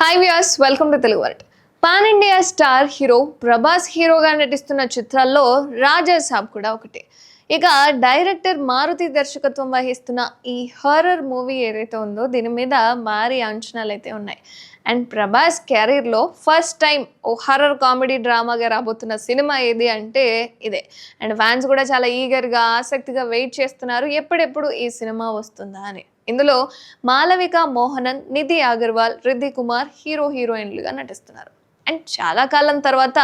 Hi viewers welcome to Telugu world pan India star hero Prabhas హీరోగా నటిస్తున్న చిత్రాల్లో రాజా సాబ్ కూడా ఒకటి. ఇక డైరెక్టర్ మారుతి దర్శకత్వం వహిస్తున్న ఈ హారర్ మూవీ ఏదైతే ఉందో దీని మీద భారీ అంచనాలు అయితే ఉన్నాయి. అండ్ ప్రభాస్ కెరీర్లో ఫస్ట్ టైం ఓ హర్రర్ కామెడీ డ్రామాగా రాబోతున్న సినిమా ఏది అంటే ఇదే. అండ్ ఫ్యాన్స్ కూడా చాలా ఈగర్గా ఆసక్తిగా వెయిట్ చేస్తున్నారు ఎప్పుడెప్పుడు ఈ సినిమా వస్తుందా అని. ఇందులో మాలవిక మోహనన్ నిధి అగర్వాల్ రిద్ధి కుమార్ హీరో హీరోయిన్లుగా నటిస్తున్నారు. అండ్ చాలా కాలం తర్వాత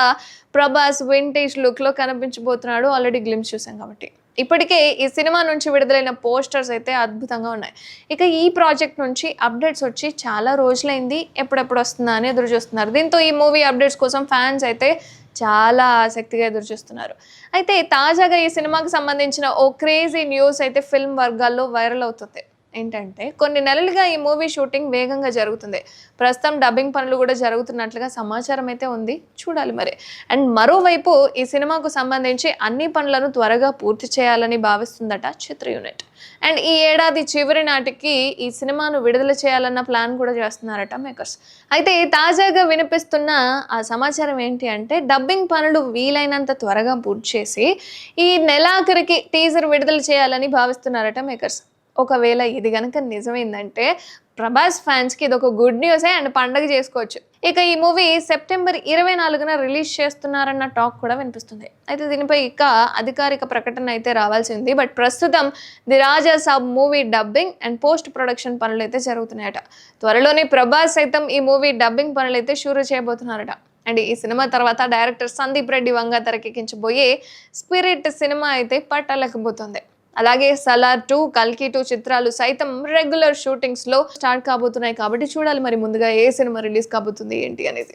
ప్రభాస్ వింటేజ్ లుక్లో కనిపించబోతున్నాడు. ఆల్రెడీ గ్లిమ్స్ చూసాం కాబట్టి. ఇప్పటికే ఈ సినిమా నుంచి విడుదలైన పోస్టర్స్ అయితే అద్భుతంగా ఉన్నాయి. ఇక ఈ ప్రాజెక్ట్ నుంచి అప్డేట్స్ వచ్చి చాలా రోజులైంది. ఎప్పుడెప్పుడు వస్తుందా అని ఎదురు చూస్తున్నారు. దీంతో ఈ మూవీ అప్డేట్స్ కోసం ఫ్యాన్స్ అయితే చాలా ఆసక్తిగా ఎదురు చూస్తున్నారు. అయితే తాజాగా ఈ సినిమాకి సంబంధించిన ఓ క్రేజీ న్యూస్ అయితే ఫిల్మ్ వర్గాల్లో వైరల్ అవుతుంది. ఏంటంటే కొన్ని నెలలుగా ఈ మూవీ షూటింగ్ వేగంగా జరుగుతుంది. ప్రస్తుతం డబ్బింగ్ పనులు కూడా జరుగుతున్నట్లుగా సమాచారం అయితే ఉంది. చూడాలి మరి. అండ్ మరోవైపు ఈ సినిమాకు సంబంధించి అన్ని పనులను త్వరగా పూర్తి చేయాలని భావిస్తుందట చిత్ర యూనిట్. అండ్ ఈ ఏడాది చివరి నాటికి ఈ సినిమాను విడుదల చేయాలన్న ప్లాన్ కూడా చేస్తున్నారట మేకర్స్. అయితే తాజాగా వినిపిస్తున్న ఆ సమాచారం ఏంటి అంటే డబ్బింగ్ పనులు వీలైనంత త్వరగా పూర్తి చేసి ఈ నెలాఖరికి టీజర్ విడుదల చేయాలని భావిస్తున్నారట మేకర్స్. ఒకవేళ ఇది కనుక నిజమైందంటే ప్రభాస్ ఫ్యాన్స్కి ఇది ఒక గుడ్ న్యూసే అండ్ పండగ చేసుకోవచ్చు. ఇక ఈ మూవీ సెప్టెంబర్ ఇరవై నాలుగున రిలీజ్ చేస్తున్నారన్న టాక్ కూడా వినిపిస్తుంది. అయితే దీనిపై ఇక అధికారిక ప్రకటన అయితే రావాల్సింది. బట్ ప్రస్తుతం the Raja Saab movie dubbing and post production పనులు అయితే జరుగుతున్నాయట. త్వరలోనే ప్రభాస్ సైతం ఈ మూవీ డబ్బింగ్ పనులు అయితే షూరు చేయబోతున్నారట. అండ్ ఈ సినిమా తర్వాత డైరెక్టర్ సందీప్ రెడ్డి వంగ తెరకెక్కించబోయే స్పిరిట్ సినిమా అయితే పట్టలేకపోతుంది. అలాగే సలార్ టూ కల్కి టూ చిత్రాలు సైతం రెగ్యులర్ షూటింగ్స్లో స్టార్ట్ కాబోతున్నాయి కాబట్టి చూడాలి మరి ముందుగా ఏ సినిమా రిలీజ్ కాబోతుంది ఏంటి అనేది.